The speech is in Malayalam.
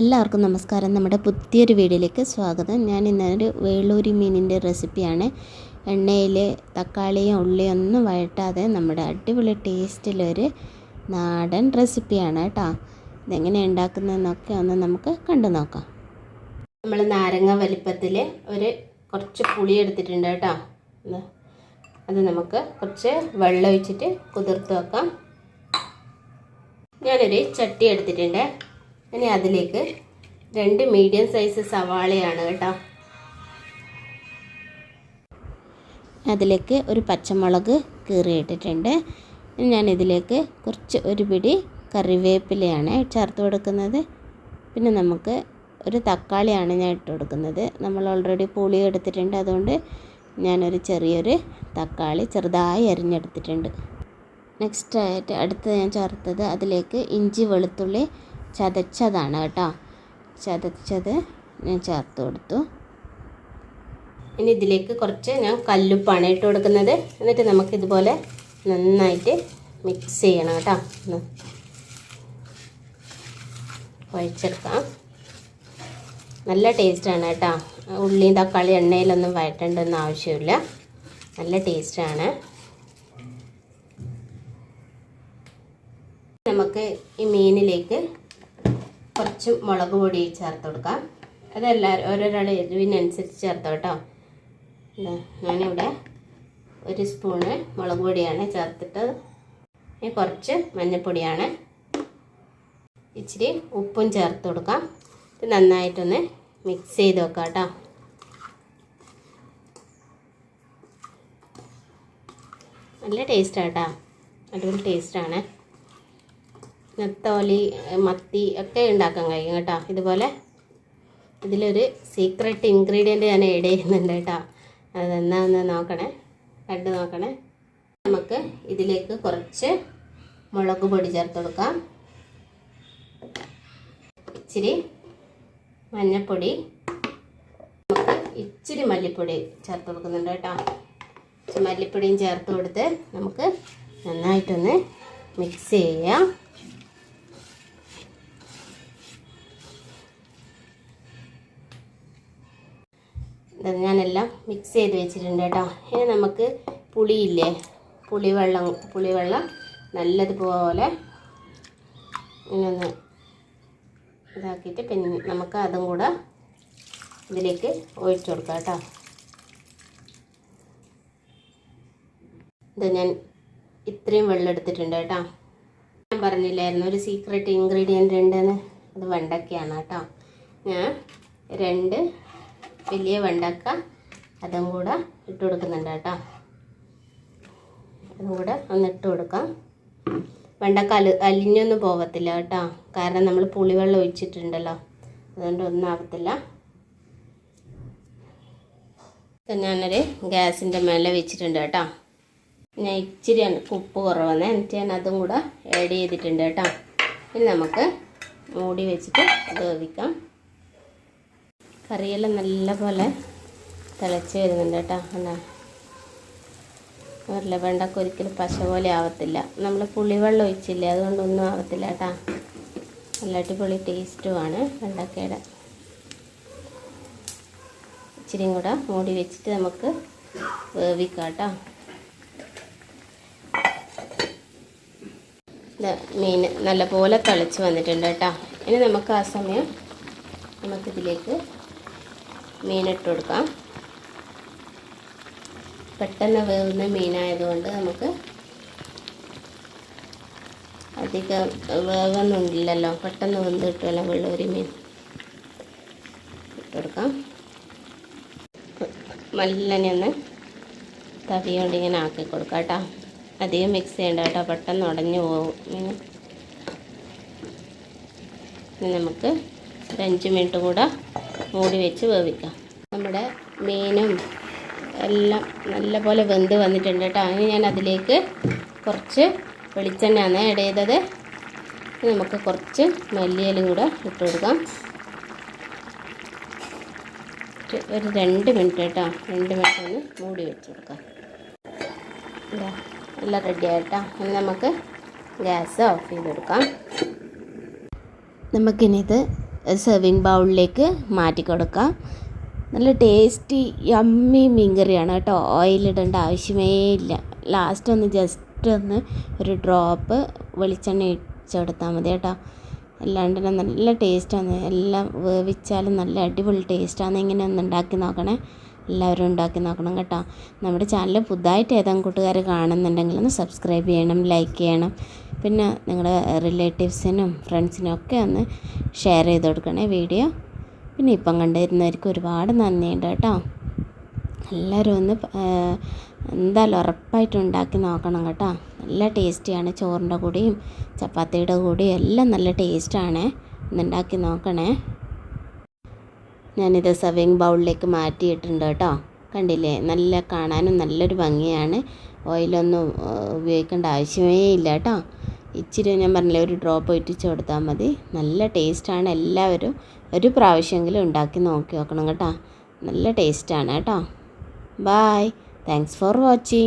എല്ലാവർക്കും നമസ്കാരം. നമ്മുടെ പുതിയൊരു വീഡിയോയിലേക്ക് സ്വാഗതം. ഞാൻ ഇന്നൊരു വേളൂരി മീനിന്റെ റെസിപ്പിയാണ്. എണ്ണയിൽ തക്കാളിയും ഉള്ളിയും ഒന്നും വഴട്ടാതെ നമ്മുടെ അടിപൊളി ടേസ്റ്റിലൊരു നാടൻ റെസിപ്പിയാണ് കേട്ടോ ഇതെങ്ങനെ ഉണ്ടാക്കുന്നതെന്നൊക്കെ ഒന്ന് നമുക്ക് കണ്ടു നോക്കാം. നമ്മൾ നാരങ്ങ വലിപ്പത്തിൽ ഒരു കുറച്ച് പുളി എടുത്തിട്ടുണ്ട് കേട്ടോ അത് നമുക്ക് കുറച്ച് വെള്ളം ഒഴിച്ചിട്ട് കുതിർത്ത് വെക്കാം. ഞാനൊരു ചട്ടി എടുത്തിട്ടുണ്ട്. ഇനി അതിലേക്ക് രണ്ട് മീഡിയം സൈസ് സവാളയാണ് കേട്ടോ. അതിലേക്ക് ഒരു പച്ചമുളക് കീറിയിട്ടിട്ടുണ്ട്. ഞാൻ ഇതിലേക്ക് കുറച്ച് ഒരു പിടി കറിവേപ്പിലയാണ് ചേർത്ത് കൊടുക്കുന്നത്. പിന്നെ നമുക്ക് ഒരു തക്കാളിയാണ് ഞാൻ ഇട്ട് കൊടുക്കുന്നത്. നമ്മൾ ഓൾറെഡി പുളി എടുത്തിട്ടുണ്ട്. അതുകൊണ്ട് ഞാനൊരു ചെറിയൊരു തക്കാളി ചെറുതായി അരിഞ്ഞെടുത്തിട്ടുണ്ട്. നെക്സ്റ്റ് ആയിട്ട് അടുത്ത് ഞാൻ ചേർത്തത് അതിലേക്ക് ഇഞ്ചി വെളുത്തുള്ളി ചതച്ചതാണ് കേട്ടോ. ചതച്ചത് ഞാൻ ചേർത്ത് കൊടുത്തു. ഇനി ഇതിലേക്ക് കുറച്ച് ഞാൻ കല്ലുപ്പാണ് ഇട്ട് കൊടുക്കുന്നത്. എന്നിട്ട് നമുക്ക് ഇതുപോലെ നന്നായിട്ട് മിക്സ് ചെയ്യണം കേട്ടോ. ഒന്ന് കുഴച്ചെടുക്കാം. നല്ല ടേസ്റ്റാണ് കേട്ടോ. ഉള്ളിയും തക്കാളി എണ്ണയിലൊന്നും വഴറ്റേണ്ടെന്ന് ആവശ്യമില്ല. നല്ല ടേസ്റ്റാണ് നമുക്ക് ഈ മീനിലേക്ക് കുറച്ച് മുളക് പൊടി ചേർത്ത് കൊടുക്കാം. അതെല്ലാവരും ഓരോരാളെ എരിവിനനുസരിച്ച് ചേർത്ത് കേട്ടോ ഞാനിവിടെ ഒരു സ്പൂണ് മുളക് പൊടിയാണ് ചേർത്തിട്ട് കുറച്ച് മഞ്ഞൾപ്പൊടിയാണ് ഇച്ചിരി ഉപ്പും ചേർത്ത് കൊടുക്കാം. ഇത് നന്നായിട്ടൊന്ന് മിക്സ് ചെയ്ത് വെക്കാം കേട്ടോ നല്ല ടേസ്റ്റാണ് കേട്ടോ അടിപൊളി ടേസ്റ്റാണ്. നെത്തോലി മത്തി ഒക്കെ ഉണ്ടാക്കാൻ കഴിയും കേട്ടോ. ഇതുപോലെ ഇതിലൊരു സീക്രട്ട് ഇൻഗ്രീഡിയന്റ് ഞാൻ ആഡ് ചെയ്യുന്നുണ്ട് കേട്ടോ. അതെന്നാന്ന് നോക്കണേ. കണ്ട് നോക്കണേ. നമുക്ക് ഇതിലേക്ക് കുറച്ച് മുളക് പൊടി ചേർത്ത് കൊടുക്കാം. ഇച്ചിരി മഞ്ഞൾപ്പൊടി നമുക്ക് ഇച്ചിരി മല്ലിപ്പൊടി ചേർത്ത് കൊടുക്കുന്നുണ്ട് കേട്ടോ. മല്ലിപ്പൊടിയും ചേർത്ത് കൊടുത്ത് നമുക്ക് നന്നായിട്ടൊന്ന് മിക്സ് ചെയ്യാം. ഞാനെല്ലാം മിക്സ് ചെയ്ത് വെച്ചിട്ടുണ്ട് കേട്ടോ. ഇനി നമുക്ക് പുളിയില്ലേ? പുളിവെള്ളം പുളിവെള്ളം നല്ലതുപോലെ ഇങ്ങനെ ഇതാക്കിയിട്ട് പിന്നെ നമുക്ക് അതും കൂടെ ഇതിലേക്ക് ഒഴിച്ചു കൊടുക്കാം കേട്ടോ. ഇത് ഞാൻ ഇത്രയും വെള്ളം എടുത്തിട്ടുണ്ട് കേട്ടോ. ഞാൻ പറഞ്ഞില്ലായിരുന്നു ഒരു സീക്രട്ട് ഇൻഗ്രീഡിയന്റ് ഉണ്ടെന്ന്. അത് വെണ്ടക്കയാണ് കേട്ടോ. ഞാൻ രണ്ട് വലിയ വെണ്ടക്ക അതും കൂടെ ഇട്ട് കൊടുക്കുന്നുണ്ട് കേട്ടോ. അതും കൂടെ ഒന്ന് ഇട്ട് കൊടുക്കാം. വെണ്ടക്ക അലി അലിഞ്ഞൊന്നും പോകത്തില്ല കേട്ടോ. കാരണം നമ്മൾ പുളിവെള്ളം ഒഴിച്ചിട്ടുണ്ടല്ലോ. അതുകൊണ്ട് ഒന്നും ആകത്തില്ല ഞാനൊരു ഗ്യാസിന്റെ മേലെ വെച്ചിട്ടുണ്ട് കേട്ടോ. ഞാൻ ഇച്ചിരി ഉപ്പ് കുറവാണ്. എന്നിട്ട് ഞാൻ അതും കൂടെ ആഡ് ചെയ്തിട്ടുണ്ട് കേട്ടോ. ഇനി നമുക്ക് മൂടി വെച്ചിട്ട് അത് വേവിക്കാം. കറിയെല്ലാം നല്ല പോലെ തിളച്ച് വരുന്നുണ്ട് കേട്ടോ. എന്നാ അവരില്ല വെണ്ടക്ക ഒരിക്കലും പശ പോലെ ആവത്തില്ല. നമ്മൾ പുളിവെള്ളം ഒഴിച്ചില്ലേ അതുകൊണ്ടൊന്നും ആവത്തില്ല കേട്ടാ. നല്ല അടിപൊളി ടേസ്റ്റുമാണ് വെണ്ടക്കയുടെ. ഇച്ചിരിയും കൂടെ മൂടി വെച്ചിട്ട് നമുക്ക് വേവിക്കാം കേട്ടോ. മീൻ നല്ലപോലെ തിളച്ച് വന്നിട്ടുണ്ട് കേട്ടോ. ഇനി നമുക്ക് ആ സമയം നമുക്കിതിലേക്ക് മീനിട്ട് കൊടുക്കാം. പെട്ടെന്ന് വേവുന്ന മീനായതുകൊണ്ട് നമുക്ക് അധികം വേവൊന്നുമില്ലല്ലോ. പെട്ടെന്ന് വെന്ത് കിട്ടുമല്ലോ വെള്ളൂരി മീൻ. ഇട്ട് കൊടുക്കാം. മല്ലനെ ഒന്ന് തവിയോണ്ട് ഇങ്ങനെ ആക്കി കൊടുക്കാം കേട്ടോ. അധികം മിക്സ് ചെയ്യണ്ട കേട്ടോ. പെട്ടെന്ന് ഉടഞ്ഞു പോകും ഇനി നമുക്ക് ഒരു അഞ്ച് മിനിറ്റ് കൂടെ മൂടി വെച്ച് വേവിക്കാം. നമ്മുടെ മീനും എല്ലാം നല്ലപോലെ വെന്ത് വന്നിട്ടുണ്ട് കേട്ടോ. ഇനി ഞാൻ അതിലേക്ക് കുറച്ച് വെളിച്ചെണ്ണയാണ് ആഡ് ചെയ്തത്. നമുക്ക് കുറച്ച് മല്ലിയിലും കൂടെ ഇട്ട് കൊടുക്കാം. ഒരു രണ്ട് മിനിറ്റ് കേട്ടോ. രണ്ട് മിനിറ്റ് ഒന്ന് മൂടി വെച്ച് കൊടുക്കാം. എല്ലാം റെഡി ആയിട്ടോ ഇനി നമുക്ക് ഗ്യാസ് ഓഫ് ചെയ്ത് കൊടുക്കാം നമുക്കിനി ഇത് സെർവിങ് ബൗളിലേക്ക് മാറ്റി കൊടുക്കാം. നല്ല ടേസ്റ്റി യമ്മി മീൻകറിയാണ് കേട്ടോ. ഓയിലിടേണ്ട ആവശ്യമേ ഇല്ല. ലാസ്റ്റ് ഒന്ന് ജസ്റ്റ് ഒന്ന് ഒരു ഡ്രോപ്പ് വെളിച്ചെണ്ണ ഇടിച്ചെടുത്താൽ മതി കേട്ടോ. അല്ലാണ്ട് നല്ല ടേസ്റ്റാണ് എല്ലാം വേവിച്ചാലും നല്ല അടിപൊളി ടേസ്റ്റാണ് ഇങ്ങനെ ഒന്ന് ഉണ്ടാക്കി നോക്കണേ. എല്ലാവരും ഉണ്ടാക്കി നോക്കണം കേട്ടോ. നമ്മുടെ ചാനൽ പുതുതായിട്ട് ഏതെങ്കിലും കൂട്ടുകാർ കാണുന്നുണ്ടെങ്കിൽ ഒന്ന് സബ്സ്ക്രൈബ് ചെയ്യണം ലൈക്ക് ചെയ്യണം. പിന്നെ നിങ്ങളുടെ റിലേറ്റീവ്സിനും ഫ്രണ്ട്സിനും ഒക്കെ ഒന്ന് ഷെയർ ചെയ്ത് കൊടുക്കണേ വീഡിയോ പിന്നെ ഇപ്പം കണ്ടിരുന്നവർക്ക് ഒരുപാട് നന്ദിയുണ്ട് കേട്ടോ. എല്ലാവരും ഒന്ന് എന്തായാലും ഉറപ്പായിട്ട് ഉണ്ടാക്കി നോക്കണം കേട്ടോ. നല്ല ടേസ്റ്റിയാണ് ചോറിന്റെ കൂടിയും ചപ്പാത്തിയുടെ കൂടിയും എല്ലാം നല്ല ടേസ്റ്റാണ് ഒന്നുണ്ടാക്കി നോക്കണേ. ഞാനിത് സെർവിങ് ബൗളിലേക്ക് മാറ്റിയിട്ടുണ്ട് കേട്ടോ. കണ്ടില്ലേ? നല്ല കാണാനും നല്ലൊരു ഭംഗിയാണ്. ഓയിലൊന്നും ഉപയോഗിക്കേണ്ട ആവശ്യമേ ഇല്ല കേട്ടോ. ഇച്ചിരി ഞാൻ പറഞ്ഞില്ലേ ഒരു ഡ്രോപ്പ് ഒറ്റിച്ച് കൊടുത്താൽ മതി. നല്ല ടേസ്റ്റാണ് എല്ലാവരും ഒരു പ്രാവശ്യമെങ്കിലും ഉണ്ടാക്കി നോക്കി നോക്കണം കേട്ടോ. നല്ല ടേസ്റ്റാണ് കേട്ടോ. Bye thanks for watching